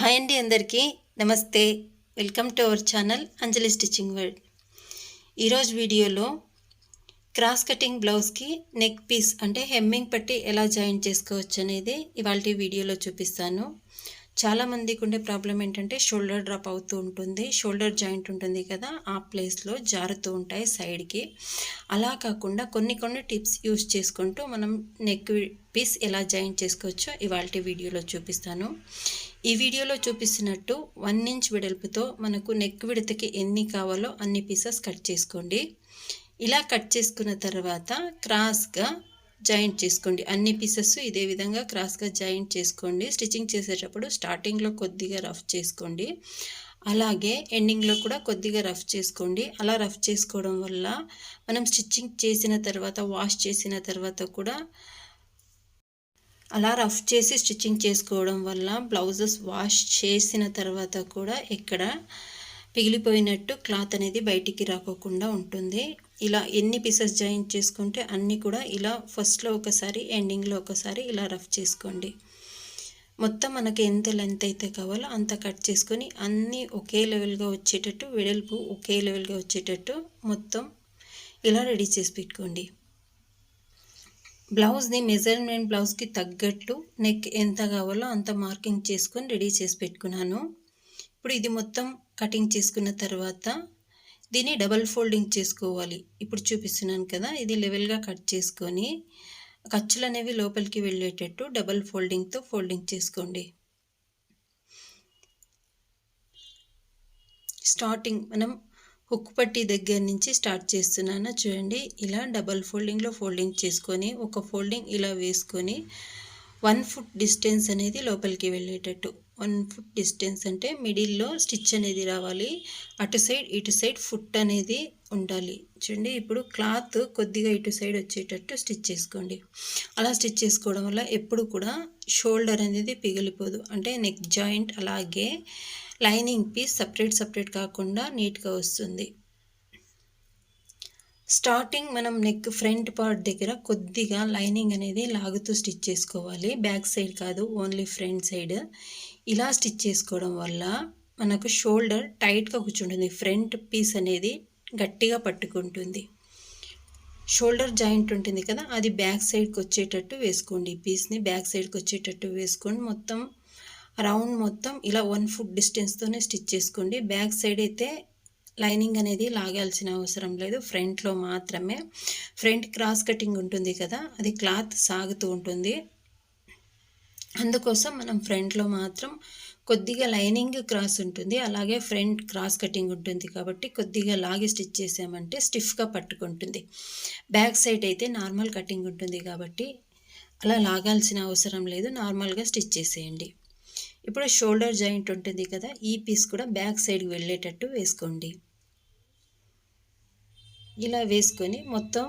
Hi అండి అందరికీ. నమస్తే. Welcome to our channel Anjali stitching world. ఈరోజు వీడియోలో క్రాస్ కటింగ్ బ్లౌజ్కి నెక్ పీస్ అంటే హెమ్మింగ్ పట్టి ఎలా జాయిన్ చేసుకోవచ్చు అనేది ఇవాళ వీడియోలో చూపిస్తాను. చాలామందికి ఉండే ప్రాబ్లం ఏంటంటే షోల్డర్ డ్రాప్ అవుతూ ఉంటుంది. షోల్డర్ జాయింట్ ఉంటుంది కదా ఆ ప్లేస్లో జారుతూ ఉంటాయి సైడ్కి. అలా కాకుండా కొన్ని కొన్ని టిప్స్ యూస్ చేసుకుంటూ మనం నెక్ పీస్ ఎలా జాయిన్ చేసుకోవచ్చో ఇవాళ వీడియోలో చూపిస్తాను. ఈ వీడియోలో చూపిస్తున్నట్టు వన్ ఇంచ్ వెడల్పుతో మనకు నెక్ విడతకి ఎన్ని కావాలో అన్ని పీసెస్ కట్ చేసుకోండి. ఇలా కట్ చేసుకున్న తర్వాత క్రాస్గా జాయింట్ చేసుకోండి. అన్ని పీసెస్ ఇదే విధంగా క్రాస్గా జాయింట్ చేసుకోండి. స్టిచ్చింగ్ చేసేటప్పుడు స్టార్టింగ్లో కొద్దిగా రఫ్ చేసుకోండి. అలాగే ఎండింగ్లో కూడా కొద్దిగా రఫ్ చేసుకోండి. అలా రఫ్ చేసుకోవడం వల్ల మనం స్టిచ్చింగ్ చేసిన తర్వాత వాష్ చేసిన తర్వాత కూడా అలా రఫ్ చేసి స్టిచ్చింగ్ చేసుకోవడం వల్ల బ్లౌజెస్ వాష్ చేసిన తర్వాత కూడా ఎక్కడ పిగిలిపోయినట్టు క్లాత్ అనేది బయటికి రాకోకుండా ఉంటుంది. ఇలా ఎన్ని పీసెస్ జాయిన్ చేసుకుంటే అన్నీ కూడా ఇలా ఫస్ట్లో ఒకసారి ఎండింగ్లో ఒకసారి ఇలా రఫ్ చేసుకోండి. మొత్తం మనకి ఎంత లెంత్ అయితే కావాలో అంత కట్ చేసుకొని అన్నీ ఒకే లెవెల్గా వచ్చేటట్టు వెడల్పు ఒకే లెవెల్గా వచ్చేటట్టు మొత్తం ఇలా రెడీ చేసి పెట్టుకోండి. బ్లౌజ్ని మెజర్మెంట్ బ్లౌజ్కి తగ్గట్టు నెక్ ఎంత కావాలో అంత మార్కింగ్ చేసుకొని రెడీ చేసి పెట్టుకున్నాను. ఇప్పుడు ఇది మొత్తం కటింగ్ చేసుకున్న తర్వాత దీన్ని డబల్ ఫోల్డింగ్ చేసుకోవాలి. ఇప్పుడు చూపిస్తున్నాను కదా ఇది లెవెల్గా కట్ చేసుకొని ఖర్చులు అనేవి లోపలికి వెళ్ళేటట్టు డబల్ ఫోల్డింగ్తో ఫోల్డింగ్ చేసుకోండి. స్టార్టింగ్ మనం హుక్ పట్టి దగ్గర నుంచి స్టార్ట్ చేస్తున్నాను. చూడండి ఇలా డబల్ ఫోల్డింగ్లో ఫోల్డింగ్ చేసుకొని ఒక ఫోల్డింగ్ ఇలా వేసుకొని వన్ ఫుట్ డిస్టెన్స్ అనేది లోపలికి వెళ్ళేటట్టు. వన్ ఫుట్ డిస్టెన్స్ అంటే మిడిల్లో స్టిచ్ అనేది రావాలి. అటు సైడ్ ఇటు సైడ్ ఫుట్ అనేది ఉండాలి. చూడండి ఇప్పుడు క్లాత్ కొద్దిగా ఇటు సైడ్ వచ్చేటట్టు స్టిచ్ చేసుకోండి. అలా స్టిచ్ చేసుకోవడం వల్ల ఎప్పుడు కూడా షోల్డర్ అనేది పిగిలిపోదు. అంటే నెక్ జాయింట్ అలాగే లైనింగ్ పీస్ సపరేట్ సపరేట్ కాకుండా నీట్గా వస్తుంది. స్టార్టింగ్ మనం నెక్ ఫ్రంట్ పార్ట్ దగ్గర కొద్దిగా లైనింగ్ అనేది లాగుతూ స్టిచ్ చేసుకోవాలి. బ్యాక్ సైడ్ కాదు ఓన్లీ ఫ్రంట్ సైడ్. ఇలా స్టిచ్ చేసుకోవడం వల్ల మనకు షోల్డర్ టైట్గా కూర్చుంటుంది. ఫ్రంట్ పీస్ అనేది గట్టిగా పట్టుకుంటుంది. షోల్డర్ జాయింట్ ఉంటుంది కదా అది బ్యాక్ సైడ్కి వచ్చేటట్టు వేసుకోండి. పీస్ని బ్యాక్ సైడ్కి వచ్చేటట్టు వేసుకోండి. మొత్తం రౌండ్ మొత్తం ఇలా వన్ ఫుట్ డిస్టెన్స్తోనే స్టిచ్ చేసుకోండి. బ్యాక్ సైడ్ అయితే లైనింగ్ అనేది లాగాల్సిన అవసరం లేదు. ఫ్రంట్లో మాత్రమే. ఫ్రంట్ క్రాస్ కటింగ్ ఉంటుంది కదా అది క్లాత్ సాగుతూ ఉంటుంది. అందుకోసం మనం ఫ్రంట్లో మాత్రం కొద్దిగా లైనింగ్ క్రాస్ ఉంటుంది. అలాగే ఫ్రంట్ క్రాస్ కటింగ్ ఉంటుంది కాబట్టి కొద్దిగా లాగి స్టిచ్ చేసామంటే స్టిఫ్గా పట్టుకుంటుంది. బ్యాక్ సైడ్ అయితే నార్మల్ కటింగ్ ఉంటుంది కాబట్టి అలా లాగాల్సిన అవసరం లేదు. నార్మల్గా స్టిచ్ చేసేయండి. ఇప్పుడు షోల్డర్ జాయింట్ ఉంటుంది కదా ఈ పీస్ కూడా బ్యాక్ సైడ్కి వెళ్ళేటట్టు వేసుకోండి. ఇలా వేసుకొని మొత్తం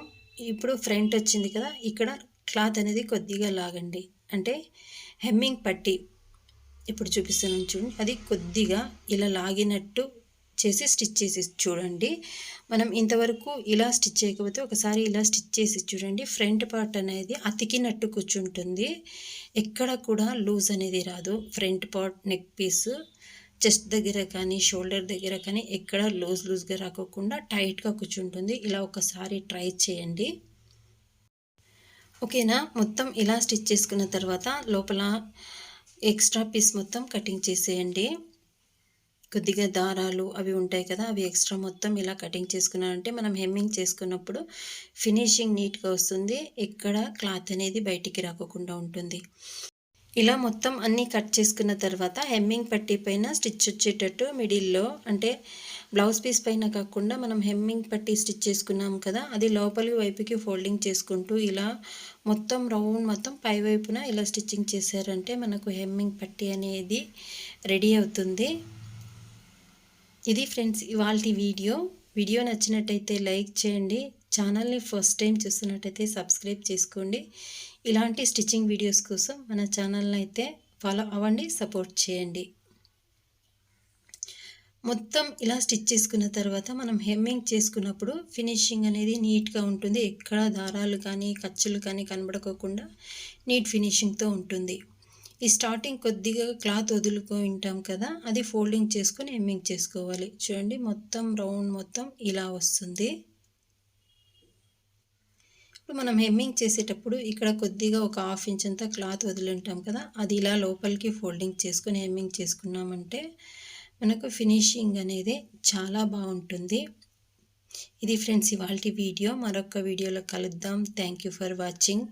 ఇప్పుడు ఫ్రంట్ వచ్చింది కదా ఇక్కడ క్లాత్ అనేది కొద్దిగా లాగండి. అంటే హెమ్మింగ్ పట్టి ఇప్పుడు చూపిస్తున్నాను చూడండి అది కొద్దిగా ఇలా లాగినట్టు చేసి స్టిచ్ చేసి చూడండి. మనం ఇంతవరకు ఇలా స్టిచ్ చేయకపోతే ఒకసారి ఇలా స్టిచ్ చేసి చూడండి. ఫ్రంట్ పార్ట్ అనేది అతికినట్టు కూర్చుంటుంది. ఎక్కడ కూడా లూజ్ అనేది రాదు. Front part neck piece chest దగ్గర కానీ షోల్డర్ దగ్గర కానీ ఎక్కడ లూజ్ లూజ్గా రాకోకుండా టైట్గా కూర్చుంటుంది. ఇలా ఒకసారి ట్రై చేయండి. ఓకేనా? మొత్తం ఇలా స్టిచ్ చేసుకున్న తర్వాత లోపల ఎక్స్ట్రా పీస్ మొత్తం కటింగ్ చేసేయండి. కొద్దిగా దారాలు అవి ఉంటాయి కదా అవి ఎక్స్ట్రా మొత్తం ఇలా కటింగ్ చేసుకున్నారంటే మనం హెమ్మింగ్ చేసుకున్నప్పుడు ఫినిషింగ్ నీట్గా వస్తుంది. ఎక్కడ క్లాత్ అనేది బయటికి రాకుండా ఉంటుంది. ఇలా మొత్తం అన్నీ కట్ చేసుకున్న తర్వాత హెమ్మింగ్ పట్టీ పైన స్టిచ్ వచ్చేటట్టు మిడిల్లో అంటే బ్లౌజ్ పీస్ పైన కాకుండా మనం హెమ్మింగ్ పట్టీ స్టిచ్ చేసుకున్నాం కదా అది లోపలి వైపుకి ఫోల్డింగ్ చేసుకుంటూ ఇలా మొత్తం రౌండ్ మొత్తం పై వైపున ఇలా స్టిచ్చింగ్ చేశారంటే మనకు హెమ్మింగ్ పట్టీ అనేది రెడీ అవుతుంది. ఇది ఫ్రెండ్స్ ఇవాళ వీడియో. వీడియో నచ్చినట్టయితే లైక్ చేయండి. ఛానల్ని ఫస్ట్ టైం చూస్తున్నట్టయితే సబ్స్క్రైబ్ చేసుకోండి. ఇలాంటి స్టిచ్చింగ్ వీడియోస్ కోసం మన ఛానల్ని అయితే ఫాలో అవ్వండి సపోర్ట్ చేయండి. మొత్తం ఇలా స్టిచ్ చేసుకున్న తర్వాత మనం హెమ్మింగ్ చేసుకున్నప్పుడు ఫినిషింగ్ అనేది నీట్గా ఉంటుంది. ఎక్కడ దారాలు కానీ ఖర్చులు కానీ కనబడుకోకుండా నీట్ ఫినిషింగ్తో ఉంటుంది. ఈ స్టార్టింగ్ కొద్దిగా క్లాత్ వదులుకో ఉంటాం కదా అది ఫోల్డింగ్ చేసుకొని హెమ్మింగ్ చేసుకోవాలి. చూడండి మొత్తం రౌండ్ మొత్తం ఇలా వస్తుంది. ఇప్పుడు మనం హెమ్మింగ్ చేసేటప్పుడు ఇక్కడ కొద్దిగా ఒక హాఫ్ ఇంచ్ అంతా క్లాత్ వదిలి ఉంటాం కదా అది ఇలా లోపలికి ఫోల్డింగ్ చేసుకొని హెమ్మింగ్ చేసుకున్నామంటే మనకు ఫినిషింగ్ అనేది చాలా బాగుంటుంది. ఇది ఫ్రెండ్స్ ఇవాళ వీడియో. మరొక వీడియోలో కలుద్దాం. Thank you for watching.